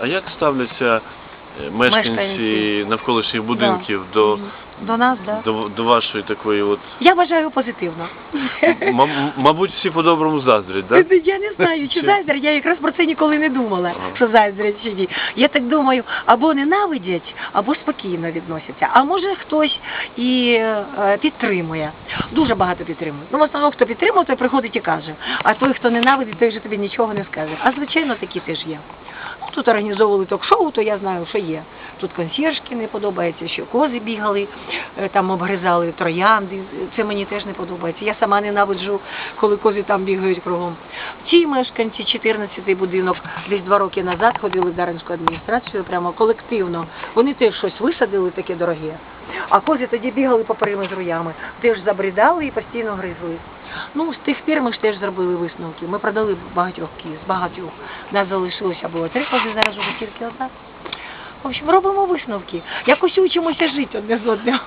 А як ставляться е, мешканці навколишніх будинків до. До нас. Да. до, до вашої такої от. Я вважаю позитивно. М- мабуть, всі по-доброму заздрять, так? Я не знаю, чи Чи- заздрять, я якраз про це ніколи не думала, Ага. що заздрять чи ні. Я так думаю, або ненавидять, або спокійно відносяться. А може хтось і е, підтримує. Дуже багато підтримує. Ну, в основному, хто підтримує, той приходить і каже. А той, хто ненавидить, той вже тобі нічого не скаже. А звичайно, такі теж є. Ну, тут організовували ток-шоу, то я знаю, що є. Тут консьєржки не подобається, що кози бігали, е, там обгризали троянди. Це мені теж не подобається. Я сама ненавиджу, коли кози там бігають кругом. Ті мешканці 14-й будинок десь два роки назад ходили в Даринську адміністрацію прямо колективно. Вони теж щось висадили таке дороге. А кози тоді бігали по з роями, теж забридали і постійно гризли. Ну, з тих пір ми ж теж зробили висновки. Ми продали багатьох кіз, багатьох. Нас залишилося було три кози, зараз уже тільки одна. В общем, робимо висновки. Якось учимося жити одне з одним.